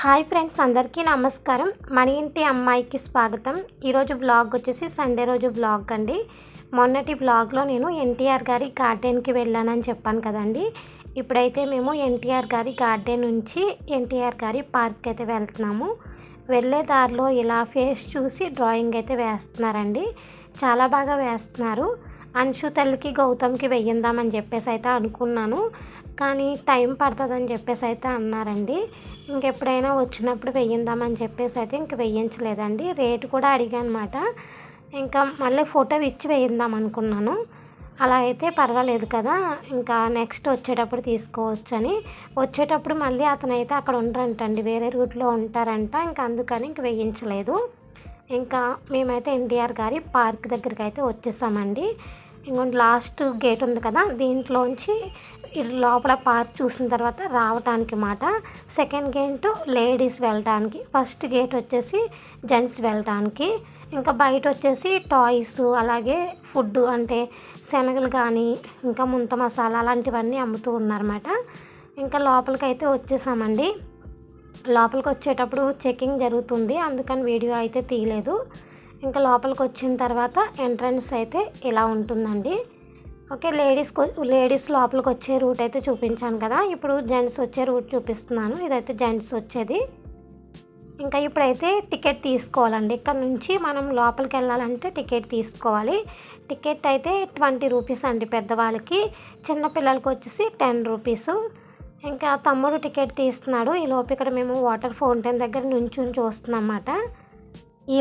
Hi friends అందరికీ నమస్కారం. మన ఇంటి అమ్మాయికి స్వాగతం. ఈరోజు బ్లాగ్ వచ్చేసి సండే రోజు బ్లాగ్ అండి. మొన్నటి బ్లాగ్లో నేను ఎన్టీఆర్ గారి గార్డెన్కి వెళ్ళానని చెప్పాను కదండి. ఇప్పుడైతే మేము ఎన్టీఆర్ గారి గార్డెన్ నుంచి ఎన్టీఆర్ గారి పార్క్ అయితే వెళ్తున్నాము. వెళ్ళే దారిలో ఇలా ఫేస్ చూసి డ్రాయింగ్ అయితే వేస్తున్నారండి. చాలా బాగా వేస్తున్నారు. అంశు తల్లికి గౌతమ్కి వెయ్యిందామని చెప్పేసి అయితే అనుకున్నాను. కానీ టైం పడుతుందని చెప్పేసి అయితే అన్నారండి. ఇంకెప్పుడైనా వచ్చినప్పుడు వెయ్యిందామని చెప్పేసి అయితే ఇంక వెయ్యించలేదండి రేటు కూడా అడిగానమాట. ఇంకా మళ్ళీ ఫోటో ఇచ్చి వేయిందాం అనుకున్నాను. అలా అయితే పర్వాలేదు కదా. ఇంకా నెక్స్ట్ వచ్చేటప్పుడు తీసుకోవచ్చు అని వచ్చేటప్పుడు మళ్ళీ అతను అయితే అక్కడ ఉండరంటండి. వేరే రూట్లో ఉంటారంట. ఇంకా అందుకని ఇంక వేయించలేదు. ఇంకా మేమైతే ఎన్టీఆర్ గారి పార్క్ దగ్గరికి అయితే వచ్చేసామండి. ఇంకొంచెం లాస్ట్ గేట్ ఉంది కదా దీంట్లోంచి లోపల పార్క్ చూసిన తర్వాత రావటానికి మాట. సెకండ్ గేట్ లేడీస్ వెళ్ళటానికి ఫస్ట్ గేట్ వచ్చేసి జెంట్స్ వెళ్ళటానికి ఇంకా బయట వచ్చేసి టాయ్స్ అలాగే ఫుడ్ అంటే శనగలు కానీ ఇంకా ముంత మసాలా అలాంటివన్నీ అమ్ముతూ ఉన్నారన్నమాట. ఇంకా లోపలికి అయితే వచ్చేసామండి. లోపలికి వచ్చేటప్పుడు చెకింగ్ జరుగుతుంది అందుకని వీడియో అయితే తీయలేదు. ఇంకా లోపలికి వచ్చిన తర్వాత ఎంట్రన్స్ అయితే ఇలా ఉంటుందండి. ఓకే లేడీస్ లేడీస్ లోపలికి వచ్చే రూట్ అయితే చూపించాను కదా. ఇప్పుడు జెంట్స్ వచ్చే రూట్ చూపిస్తున్నాను. ఇదైతే జెంట్స్ వచ్చేది. ఇంకా ఇప్పుడైతే టికెట్ తీసుకోవాలండి. ఇక్కడ నుంచి మనం లోపలికి వెళ్ళాలంటే టికెట్ తీసుకోవాలి. టికెట్ అయితే ట్వంటీ రూపీస్ అండి పెద్దవాళ్ళకి. చిన్నపిల్లలకి వచ్చేసి టెన్ రూపీస్. ఇంకా తమ్ముడు టికెట్ తీస్తున్నాడు. ఈ లోపు ఇక్కడ మేము వాటర్ ఫౌంటైన్ దగ్గర నుంచి చూస్తున్నాం అన్నమాట. ఈ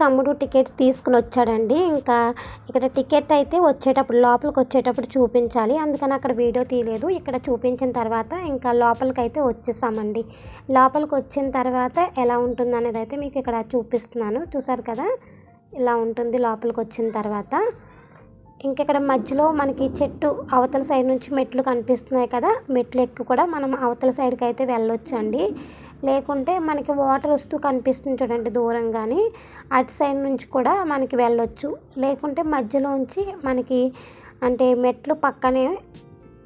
తమ్ముడు టికెట్ తీసుకుని వచ్చాడండి. ఇంకా ఇక్కడ టికెట్ అయితే వచ్చేటప్పుడు లోపలికి వచ్చేటప్పుడు చూపించాలి. అందుకని అక్కడ వీడియో తీయలేదు. ఇక్కడ చూపించిన తర్వాత ఇంకా లోపలికి అయితే వచ్చేసామండి. లోపలికి వచ్చిన తర్వాత ఎలా ఉంటుంది అనేది అయితే మీకు ఇక్కడ చూపిస్తున్నాను. చూసారు కదా? ఇలా ఉంటుంది లోపలికి వచ్చిన తర్వాత. ఇంకెక్కడ మధ్యలో మనకి చెట్టు అవతల సైడ్ నుంచి మెట్లు కనిపిస్తున్నాయి కదా? మెట్లు ఎక్కువ కూడా మనం అవతల సైడ్కి అయితే వెళ్ళొచ్చు అండి లేకుంటే మనకి వాటర్ వస్తూ కనిపిస్తుంది చూడండి దూరంగాని. అటు సైడ్ నుంచి కూడా మనకి వెళ్ళొచ్చు. లేకుంటే మధ్యలోంచి మనకి అంటే మెట్లు పక్కనే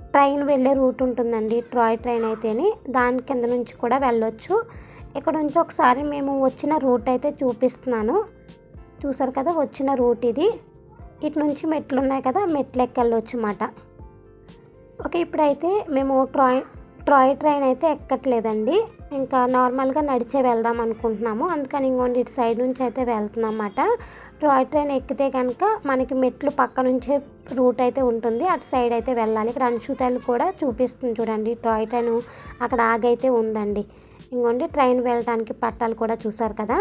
ట్రైన్ వెళ్ళే రూట్ ఉంటుందండి. ట్రాయ్ ట్రైన్ అయితేని దాని కింద నుంచి కూడా వెళ్ళొచ్చు. ఇక్కడ నుంచి ఒకసారి మేము వచ్చిన రూట్ అయితే చూపిస్తున్నాను. చూసారు కదా వచ్చిన రూట్ ఇది. ఇటు నుంచి మెట్లు ఉన్నాయి కదా మెట్లు ఎక్కెళ్ళొచ్చు అన్నమాట. ఓకే ఇప్పుడైతే మేము ట్రాయ్ ట్రాయ్ ట్రైన్ అయితే ఎక్కట్లేదండి. ఇంకా నార్మల్గా నడిచే వెళ్దాం అనుకుంటున్నాము. అందుకని ఇంకోండి ఇటు సైడ్ నుంచి అయితే వెళ్తున్నాం అన్నమాట టాయ్ ట్రైన్ ఎక్కితే కనుక మనకి మెట్లు పక్క నుంచే రూట్ అయితే ఉంటుంది. అటు సైడ్ అయితే వెళ్ళాలి. ఇక్కడ అంశుతాలు కూడా చూపిస్తుంది చూడండి. టాయ్ ట్రైన్ అక్కడ ఆగైతే ఉందండి. ఇంకోండి ట్రైన్ వెళ్ళడానికి పట్టాలు కూడా చూసారు కదా.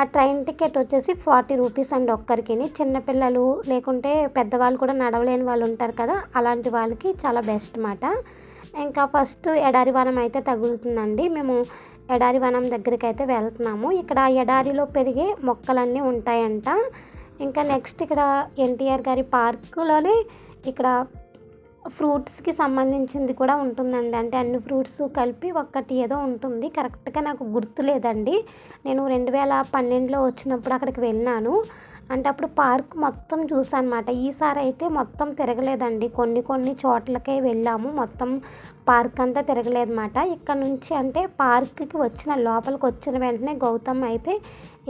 ఆ ట్రైన్ టికెట్ వచ్చేసి ఫార్టీ రూపీస్ అండి ఒక్కరికి చిన్నపిల్లలు లేకుంటే పెద్దవాళ్ళు కూడా నడవలేని వాళ్ళు ఉంటారు కదా. అలాంటి వాళ్ళకి చాలా బెస్ట్ మాట ఇంకా ఫస్ట్ ఎడారి వనం అయితే తగులుతుందండి. మేము ఎడారి వనం దగ్గరికి అయితే వెళ్తున్నాము. ఇక్కడ ఎడారిలో పెరిగే మొక్కలన్నీ ఉంటాయంట. ఇంకా నెక్స్ట్ ఇక్కడ ఎన్టీఆర్ గారి పార్కులోనే ఇక్కడ ఫ్రూట్స్కి సంబంధించింది కూడా ఉంటుందండి. అంటే అన్ని ఫ్రూట్స్ కలిపి ఒక్కటి ఏదో ఉంటుంది. కరెక్ట్గా నాకు గుర్తులేదండి. నేను రెండు వేల పన్నెండులో వచ్చినప్పుడు అక్కడికి వెళ్ళాను అంటే అప్పుడు పార్క్ మొత్తం చూసాను అనమాట ఈసారి అయితే మొత్తం తిరగలేదండి. కొన్ని కొన్ని చోట్లకే వెళ్ళాము. మొత్తం పార్క్ అంతా తిరగలేదన్నమాట. ఇక్కడ నుంచి అంటే పార్క్కి వచ్చిన లోపలికి వచ్చిన వెంటనే గౌతమ్ అయితే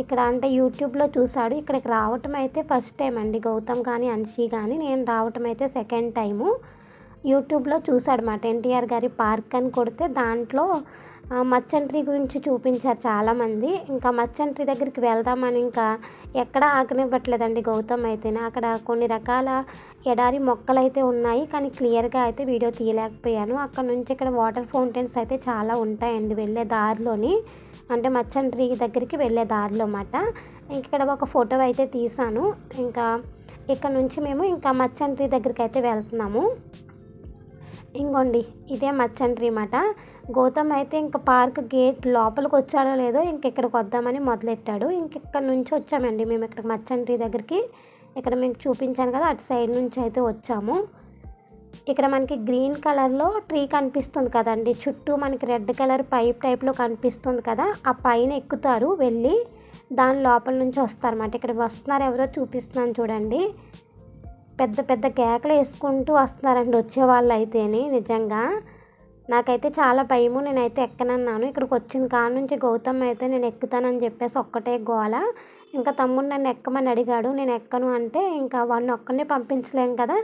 ఇక్కడ అంటే యూట్యూబ్లో చూశాడు. ఇక్కడికి రావటం అయితే ఫస్ట్ టైం అండి. గౌతమ్ కానీ అన్షి కానీ నేను రావటం అయితే సెకండ్ టైము యూట్యూబ్లో చూశాడనమాట ఎన్టీఆర్ గారి పార్క్ అని కొడితే దాంట్లో మచ్చంట్రీ గురించి చూపించారు చాలామంది. ఇంకా మచ్చంట్రీ దగ్గరికి వెళ్దామని ఇంకా ఎక్కడ ఆగనివ్వట్లేదండి గౌతమ్ అయితేనే. అక్కడ కొన్ని రకాల ఎడారి మొక్కలు అయితే ఉన్నాయి. కానీ క్లియర్గా అయితే వీడియో తీయలేకపోయాను. అక్కడ నుంచి ఇక్కడ వాటర్ ఫౌంటైన్స్ అయితే చాలా ఉంటాయండి వెళ్ళే దారిలోని. అంటే మచ్చంట్రీ దగ్గరికి వెళ్ళే దారిలో అన్నమాట. ఇక్కడ ఒక ఫోటో అయితే తీసాను ఇంకా ఇక్కడ నుంచి మేము ఇంకా మచ్చంట్రీ దగ్గరికి అయితే వెళ్తున్నాము. ఇంకోండి ఇదే మచ్చంట్రీ మాట గౌతమ్ అయితే ఇంకా పార్క్ గేట్ లోపలికి వచ్చాడో లేదో ఇంక ఇక్కడికి వద్దామని మొదలెట్టాడు. ఇంక ఇక్కడ నుంచి వచ్చామండి మేము ఇక్కడ మచ్చంటి దగ్గరికి. ఇక్కడ మీకు చూపించాను కదా అటు సైడ్ నుంచి అయితే వచ్చాము. ఇక్కడ మనకి గ్రీన్ కలర్లో ట్రీ కనిపిస్తుంది కదండి. చుట్టూ మనకి రెడ్ కలర్ పైప్ టైప్లో కనిపిస్తుంది కదా ఆ పైన ఎక్కుతారు వెళ్ళి దాని లోపల నుంచి వస్తారన్నమాట. ఇక్కడ వస్తున్నారు ఎవరో చూపిస్తున్నాను చూడండి. పెద్ద పెద్ద కేకలు వేసుకుంటూ వస్తున్నారండి వచ్చే వాళ్ళు అయితేనే నిజంగా. నాకైతే చాలా భయము. నేనైతే ఎక్కనన్నాను. ఇక్కడికి వచ్చిన కాడ నుంచి గౌతమ్ అయితే నేను ఎక్కుతానని చెప్పేసి ఒక్కటే గోల. ఇంకా తమ్ముడు నన్ను ఎక్కమని అడిగాడు. నేను ఎక్కను అంటే ఇంకా వాడిని ఒక్కనే పంపించలేం కదా.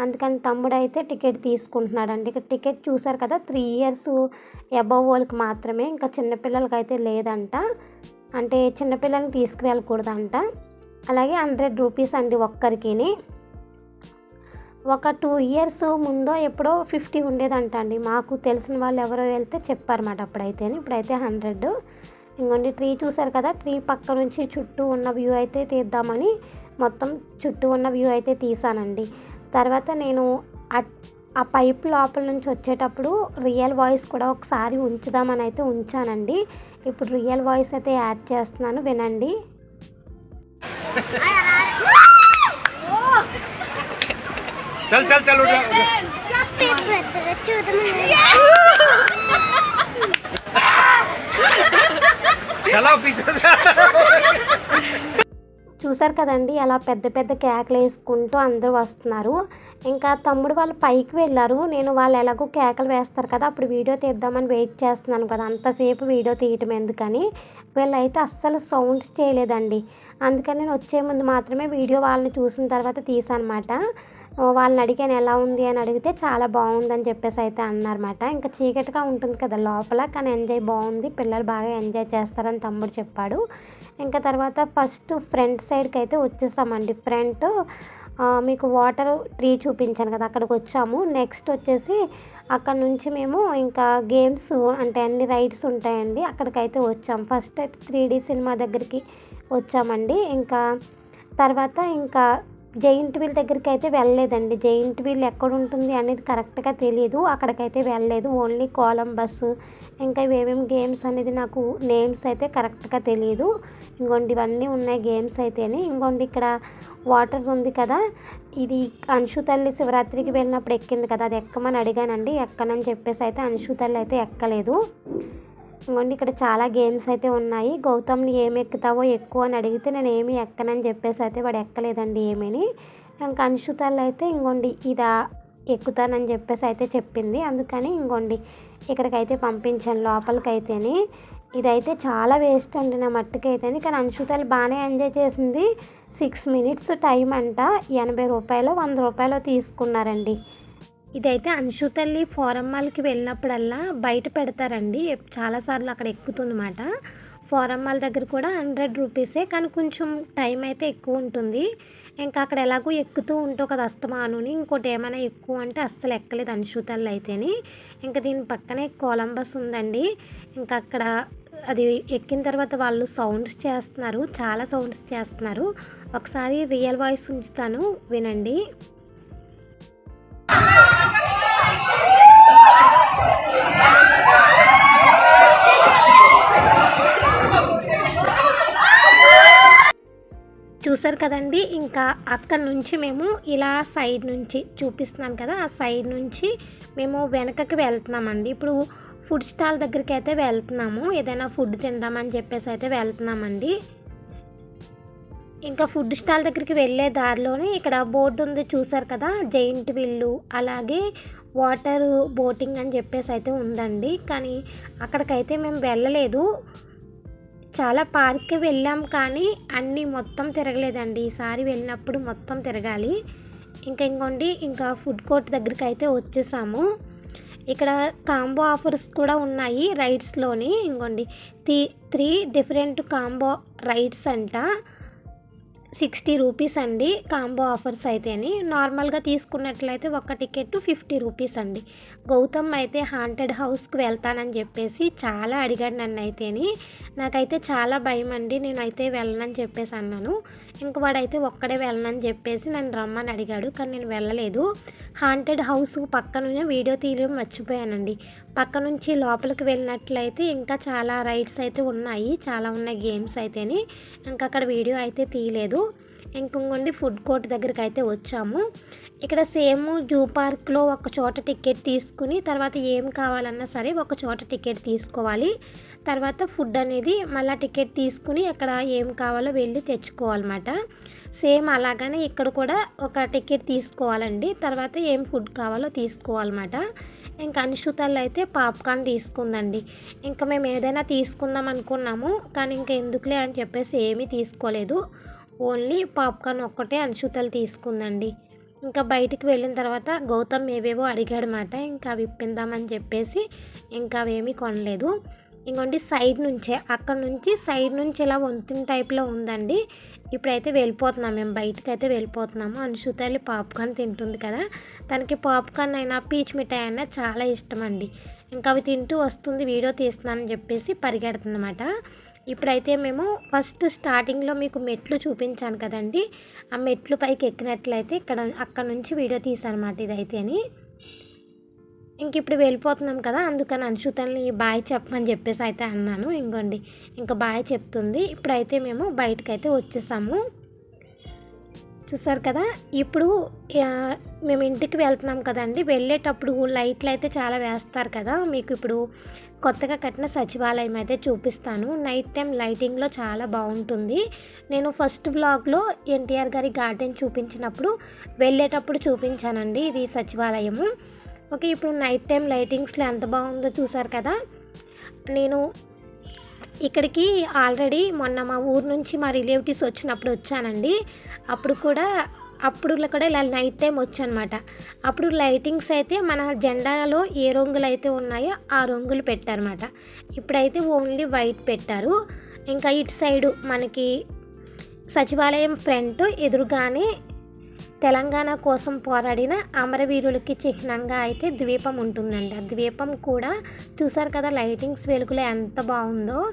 అందుకని తమ్ముడు అయితే టికెట్ తీసుకుంటున్నాడండి. ఇక్కడ టికెట్ చూసారు కదా త్రీ ఇయర్స్ అబవ్ వాళ్ళకి మాత్రమే. ఇంకా చిన్నపిల్లలకి అయితే లేదంట. అంటే చిన్నపిల్లల్ని తీసుకువెళ్ళకూడదంట. అలాగే హండ్రెడ్ రూపీస్ అండి ఒక్కరికిని. ఒక టూ ఇయర్స్ ముందో ఎప్పుడో ఫిఫ్టీ ఉండేదంట అండి మాకు తెలిసిన వాళ్ళు ఎవరో వెళ్తే చెప్పారన్నమాట అప్పుడైతే ఇప్పుడైతే హండ్రెడ్ ఇంకోండి ట్రీ చూసారు కదా? ట్రీ పక్క నుంచి చుట్టూ ఉన్న వ్యూ అయితే తీద్దామని మొత్తం చుట్టూ ఉన్న వ్యూ అయితే తీసానండి. తర్వాత నేను ఆ పైప్ లోపల నుంచి వచ్చేటప్పుడు రియల్ వాయిస్ కూడా ఒకసారి ఉంచుదామని అయితే ఉంచానండి. ఇప్పుడు రియల్ వాయిస్ అయితే యాడ్ చేస్తున్నాను వినండి. चल चल चल उठ उठ। चलाओ पीछे से చూసారు కదండి అలా పెద్ద పెద్ద కేకలు వేసుకుంటూ అందరూ వస్తున్నారు ఇంకా తమ్ముడు వాళ్ళు పైకి వెళ్ళారు నేను వాళ్ళు ఎలాగో కేకలు వేస్తారు కదా అప్పుడు వీడియో తీద్దామని వెయిట్ చేస్తున్నాను కదా అంతసేపు వీడియో తీయటం ఎందుకని వీళ్ళైతే అస్సలు సౌండ్స్ చేయలేదండి అందుకని నేను వచ్చే ముందు మాత్రమే వీడియో వాళ్ళని చూసిన తర్వాత తీసానమాట వాళ్ళని అడిగాను ఎలా ఉంది? అని అడిగితే చాలా బాగుందని చెప్పేసి అయితే అన్నారన్నమాట. ఇంకా చీకటిగా ఉంటుంది కదా లోపల కానీ ఎంజాయ్ బాగుంది. పిల్లలు బాగా ఎంజాయ్ చేస్తారని తమ్ముడు చెప్పాడు. ఇంకా తర్వాత ఫస్ట్ ఫ్రంట్ సైడ్కి అయితే వచ్చేసామండి. ఫ్రంట్ మీకు వాటర్ ట్రీ చూపించాను కదా అక్కడికి వచ్చాము. నెక్స్ట్ వచ్చేసి అక్కడ నుంచి మేము ఇంకా గేమ్స్ అంటే అన్ని రైడ్స్ ఉంటాయండి అక్కడికైతే వచ్చాం. ఫస్ట్ అయితే త్రీ డీ సినిమా దగ్గరికి వచ్చామండి. ఇంకా తర్వాత ఇంకా జైంట్ వీల్ దగ్గరికి అయితే వెళ్ళలేదండి. జైంట్ వీల్ ఎక్కడ ఉంటుంది అనేది కరెక్ట్గా తెలియదు అక్కడికైతే వెళ్ళలేదు. ఓన్లీ కోలంబస్ ఇంకా ఇవేమేమి గేమ్స్ అనేది నాకు నేమ్స్ అయితే కరెక్ట్గా తెలియదు ఇంకోండి ఇవన్నీ ఉన్నాయి గేమ్స్ అయితేనే. ఇంకోండి ఇక్కడ వాటర్ ఉంది కదా ఇది అంశు తల్లి శివరాత్రికి వెళ్ళినప్పుడు ఎక్కింది కదా అది ఎక్కమని అడిగానండి. ఎక్కనని చెప్పేసి అయితే అంశు తల్లి అయితే ఎక్కలేదు. ఇంకోండి ఇక్కడ చాలా గేమ్స్ అయితే ఉన్నాయి. గౌతమ్ని ఏమి ఎక్కుతావో ఎక్కువ అని అడిగితే నేను ఏమి ఎక్కనని చెప్పేసి అయితే వాడు ఎక్కలేదండి ఏమీని. ఇంకా అంశుతాలు అయితే ఇంకోండి ఇదా ఎక్కుతానని చెప్పేసి అయితే చెప్పింది. అందుకని ఇంకోండి ఇక్కడికైతే పంపించాను లోపలికైతేని. ఇదైతే చాలా వేస్ట్ అండి నా మట్టుకైతేని. కానీ అంశుతాలు బాగానే ఎంజాయ్ చేసింది. సిక్స్ మినిట్స్ టైం అంట. ఎనభై రూపాయలు వంద రూపాయలు తీసుకున్నారండి. ఇదైతే అంశు తల్లి ఫోరమ్మాల్కి వెళ్ళినప్పుడల్లా బయట పెడతారండి. చాలాసార్లు అక్కడ ఎక్కుతుందన్నమాట. మాల్ దగ్గర కూడా హండ్రెడ్ రూపీసే కానీ కొంచెం టైం అయితే ఎక్కువ ఉంటుంది. ఇంకా అక్కడ ఎలాగో ఎక్కుతూ ఉంటావు కదా అస్తమానుని ఇంకోటి ఏమైనా ఎక్కువ అంటే అస్సలు ఎక్కలేదు అంశు తల్లి అయితేని. ఇంకా దీని పక్కనే కొలంబస్ ఉందండి. ఇంకా అక్కడ అది ఎక్కిన తర్వాత వాళ్ళు సౌండ్స్ చేస్తున్నారు. చాలా సౌండ్స్ చేస్తున్నారు. ఒకసారి రియల్ వాయిస్ ఉంచుతాను. వినండి. చూసారు కదండి ఇంకా అక్కడ నుంచి మేము ఇలా సైడ్ నుంచి చూపిస్తున్నాను కదా ఆ సైడ్ నుంచి మేము వెనకకి వెళ్తున్నామండి. ఇప్పుడు ఫుడ్ స్టాల్ దగ్గరికి అయితే వెళ్తున్నాము ఏదైనా ఫుడ్ తిందామని చెప్పేసి అయితే వెళ్తున్నామండి. ఇంకా ఫుడ్ స్టాల్ దగ్గరికి వెళ్ళే దారిలోనే ఇక్కడ బోర్డు ఉంది చూసారు కదా జైంట్ విల్లు అలాగే వాటర్ బోటింగ్ అని చెప్పేసి అయితే ఉందండి. కానీ అక్కడికైతే మేము వెళ్ళలేదు. చాలా పార్క్కి వెళ్ళాం కానీ అన్నీ మొత్తం తిరగలేదండి. ఈసారి వెళ్ళినప్పుడు మొత్తం తిరగాలి. ఇంకా ఇంకోండి ఇంకా ఫుడ్ కోర్ట్ దగ్గరికి అయితే వచ్చేసాము. ఇక్కడ కాంబో ఆఫర్స్ కూడా ఉన్నాయి రైడ్స్లోని. ఇంకోండి three three different combo rides అంట. సిక్స్టీ రూపీస్ అండి కాంబో ఆఫర్స్ అయితేని. నార్మల్గా తీసుకున్నట్లయితే ఒక టికెట్ ఫిఫ్టీ రూపీస్ అండి. గౌతమ్ అయితే హాంటెడ్ హౌస్కి వెళ్తానని చెప్పేసి చాలా అడిగాడు నన్ను అయితేని నాకైతే చాలా భయం అండి నేనైతే వెళ్ళనని చెప్పేసి అన్నాను. ఇంక వాడైతే ఒక్కడే వెళ్ళనని చెప్పేసి నన్ను రమ్మని అడిగాడు కానీ నేను వెళ్ళలేదు. హాంటెడ్ హౌస్ పక్కన వీడియో తీయడం మర్చిపోయానండి. పక్క నుంచి లోపలికి వెళ్ళినట్లయితే ఇంకా చాలా రైడ్స్ అయితే ఉన్నాయి చాలా ఉన్నాయి గేమ్స్ అయితేని. ఇంకా అక్కడ వీడియో అయితే తీయలేదు. ఇంకొండి ఫుడ్ కోర్ట్ దగ్గరికి అయితే వచ్చాము. ఇక్కడ సేమ్ జూ పార్క్లో ఒక చోట టికెట్ తీసుకుని తర్వాత ఏం కావాలన్నా సరే ఒక చోట టికెట్ తీసుకోవాలి. తర్వాత ఫుడ్ అనేది మళ్ళీ టికెట్ తీసుకుని అక్కడ ఏం కావాలో వెళ్ళి తెచ్చుకోవాలన్నమాట. సేమ్ అలాగనే ఇక్కడ కూడా ఒక టికెట్ తీసుకోవాలండి. తర్వాత ఏం ఫుడ్ కావాలో తీసుకోవాలన్నమాట. ఇంకా అనుషుతల్లో అయితే పాప్కార్న్ తీసుకుందండి. ఇంకా మేము ఏదైనా తీసుకుందాం అనుకున్నాము కానీ ఇంకా ఎందుకులే అని చెప్పేసి ఏమీ తీసుకోలేదు. ఓన్లీ పాప్కార్న్ ఒక్కటే అనుషుతలు తీసుకుందండి. ఇంకా బయటికి వెళ్ళిన తర్వాత గౌతమ్ ఏవేవో అడిగాడనమాట ఇంకా అవి ఇప్పిందామని చెప్పేసి ఇంకా అవేమీ కొనలేదు. ఇంకోండి సైడ్ నుంచే అక్కడ నుంచి సైడ్ నుంచి ఇలా వంతున టైప్లో ఉందండి. ఇప్పుడైతే వెళ్ళిపోతున్నాం మేము బయటకు అయితే వెళ్ళిపోతున్నాము. అనుషుత వెళ్ళి పాప్కార్న్ తింటుంది కదా. తనకి పాప్కార్న్ అయినా పీచ్ మిఠాయి అయినా చాలా ఇష్టం అండి ఇంకా అవి తింటూ వస్తుంది వీడియో తీస్తున్నానని చెప్పేసి పరిగెడుతుందన్నమాట. ఇప్పుడైతే మేము ఫస్ట్ స్టార్టింగ్లో మీకు మెట్లు చూపించాను కదండి. ఆ మెట్లు పైకి ఎక్కినట్లయితే ఇక్కడ అక్కడ నుంచి వీడియో తీసాను అనమాట ఇదైతే అని. ఇంక ఇప్పుడు వెళ్ళిపోతున్నాం కదా అందుకని అనుషుతల్ని బాయ్ చెప్పమని చెప్పేసి అయితే అన్నాను. ఇంకోండి ఇంకా బాయ్ చెప్తుంది. ఇప్పుడైతే మేము బయటకైతే వచ్చేసాము. చూసారు కదా ఇప్పుడు మేము ఇంటికి వెళ్తున్నాం కదండి. వెళ్ళేటప్పుడు లైట్లు అయితే చాలా వేస్తారు కదా మీకు ఇప్పుడు కొత్తగా కట్టిన సచివాలయం అయితే చూపిస్తాను. నైట్ టైం లైటింగ్లో చాలా బాగుంటుంది. నేను ఫస్ట్ బ్లాగ్లో ఎన్టీఆర్ గారి గార్డెన్ చూపించినప్పుడు వెళ్ళేటప్పుడు చూపించానండి ఇది సచివాలయము. ఓకే ఇప్పుడు నైట్ టైం లైటింగ్స్లో ఎంత బాగుందో చూసారు కదా? నేను ఇక్కడికి ఆల్రెడీ మొన్న మా ఊరు నుంచి మా రిలేటివ్స్ వచ్చినప్పుడు వచ్చానండి. అప్పుడు కూడా అప్పుడు కూడా ఇలా నైట్ టైం వచ్చనమాట అప్పుడు లైటింగ్స్ అయితే మన జెండాలో ఏ రంగులు అయితే ఉన్నాయో ఆ రంగులు పెట్టారన్నమాట ఇప్పుడైతే ఓన్లీ వైట్ పెట్టారు. ఇంకా ఇటు సైడు మనకి సచివాలయం ఫ్రంట్ ఎదురుగానే తెలంగాణ కోసం పోరాడిన అమరవీరులకి చిహ్నంగా అయితే ద్వీపం ఉంటుందండి ఆ ద్వీపం కూడా చూసారు కదా లైటింగ్స్ వెలుగులో ఎంత బాగుందో.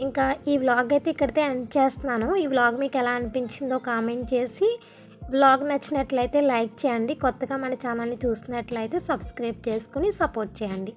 ఇంకా ఈ వ్లాగ్ అయితే ఇక్కడితే ఎండ్ చేస్తున్నాను. ఈ వ్లాగ్ మీకు ఎలా అనిపించిందో కామెంట్ చేసి బ్లాగ్ నచ్చినట్లయితే లైక్ చేయండి. కొత్తగా మన ఛానల్ని చూసినట్లయితే సబ్స్క్రైబ్ చేసుకుని సపోర్ట్ చేయండి.